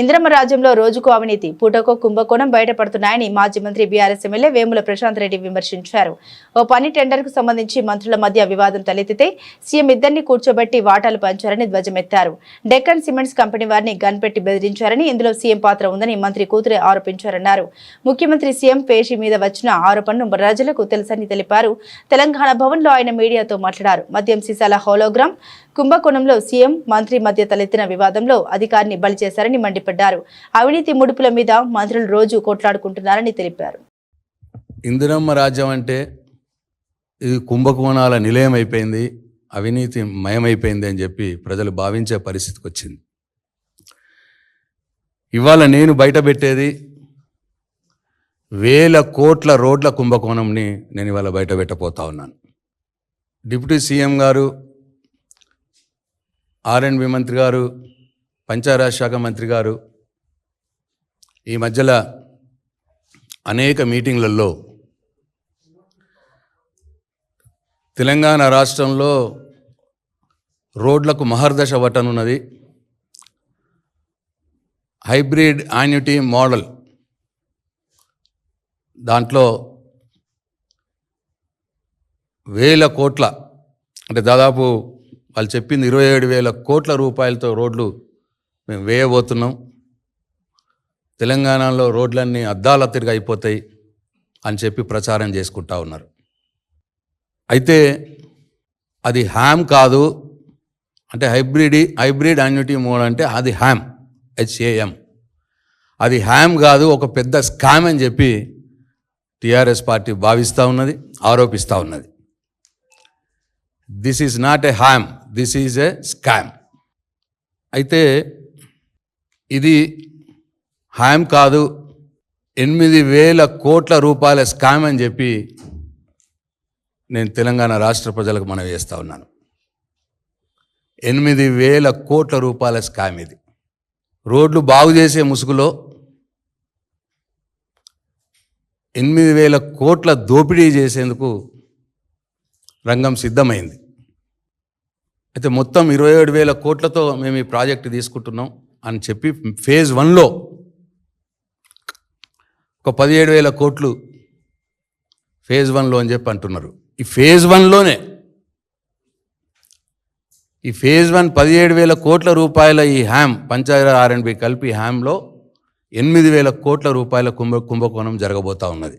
ఇంద్రమ్మ రాజ్యంలో రోజుకు అవినీతి పూటకో కుంభకోణం బయటపడుతున్నాయని మాజీ మంత్రి బీఆర్ఎస్ ఎమ్మెల్యే వేముల ప్రశాంత్ రెడ్డి విమర్శించారు. ఓ పని టెండర్కు సంబంధించి మంత్రుల మధ్య వివాదం తలెత్తితే సీఎం ఇద్దరిని కూర్చోబెట్టి వాటాలు పంచారని ధ్వజమెత్తారు. డెక్కన్ సిమెంట్స్ కంపెనీ వారిని గన్పెట్టి బెదిరించారని ఇందులో సీఎం పాత్ర ఉందని మంత్రి కూతురే ఆరోపించారన్నారు. ముఖ్యమంత్రి సీఎం పేషి మీద వచ్చిన ఆరోపణను ప్రజలకు తెలుసని తెలిపారు. తెలంగాణ భవన్లో ఆయన మీడియాతో మాట్లాడారు. మద్యం సీసాల హోలోగ్రామ్ కుంభకోణంలో సీఎం మంత్రి మధ్య తలెత్తిన వివాదంలో అధికారిని బలి చేశారని మండిపడ్డారు. అవినీతి ముడుపుల మీద మంత్రులు రోజు కొట్లాడుకుంటున్నారని తెలిపారు. ఇందిరమ్మ రాజ్యం అంటే ఇది కుంభకోణాల నిలయం అయిపోయింది అవినీతి మయమైపోయింది అని చెప్పి ప్రజలు భావించే పరిస్థితికి వచ్చింది. ఇవాళ నేను బయట పెట్టేది వేల కోట్ల రోడ్ల కుంభకోణంని నేను ఇవాళ బయట పెట్టబోతా ఉన్నాను. డిప్యూటీ సీఎం గారు ఆర్ఎండ్బి మంత్రి గారు పంచాయరాజ్ శాఖ మంత్రి గారు ఈ మధ్యలో అనేక మీటింగ్లలో తెలంగాణ రాష్ట్రంలో రోడ్లకు మహర్దశ పట్టనున్నది హైబ్రిడ్ యాన్యుటీ మోడల్ దాంట్లో వేల కోట్ల అంటే దాదాపు వాళ్ళు చెప్పింది ఇరవై ఏడు వేల కోట్ల రూపాయలతో రోడ్లు మేము వేయబోతున్నాం. తెలంగాణలో రోడ్లన్నీ అద్దాల తిరిగి అయిపోతాయి అని చెప్పి ప్రచారం చేసుకుంటా ఉన్నారు. అయితే అది హ్యామ్ కాదు. అంటే హైబ్రిడ్ హైబ్రిడ్ అన్యూటీ మోడ్ అంటే అది హ్యామ్ హెచ్ఏఎం అది హ్యామ్ కాదు ఒక పెద్ద స్కామ్ అని చెప్పి టీఆర్ఎస్ పార్టీ భావిస్తూ ఉన్నది ఆరోపిస్తూ ఉన్నది. This is not a ham this is a scam అయితే ఇది హ్యామ్ కాదు. ఎనిమిది వేల కోట్ల రూపాయల స్కామ్ అని చెప్పి నేను తెలంగాణ రాష్ట్ర ప్రజలకు మనవి చేస్తూ ఉన్నాను. ఎనిమిది వేల కోట్ల రూపాయల స్కామ్ ఇది. రోడ్లు బాగు చేసే ముసుగులో ఎనిమిది వేల కోట్ల దోపిడీ చేసేందుకు రంగం సిద్ధమైంది. అయితే మొత్తం ఇరవై ఏడు వేల కోట్లతో మేము ఈ ప్రాజెక్టు తీసుకుంటున్నాం అని చెప్పి ఫేజ్ వన్లో ఒక పదిహేడు వేల కోట్లు ఫేజ్ వన్లో అని చెప్పి అంటున్నారు. ఈ ఫేజ్ వన్లోనే ఈ ఫేజ్ వన్ పదిహేడు వేల కోట్ల రూపాయల ఈ హ్యామ్ పంచాయతీ ఆర్ఎండ్బి కలిపి హ్యామ్లో ఎనిమిది వేల కోట్ల రూపాయల కుంభ కుంభకోణం జరగబోతా ఉన్నది.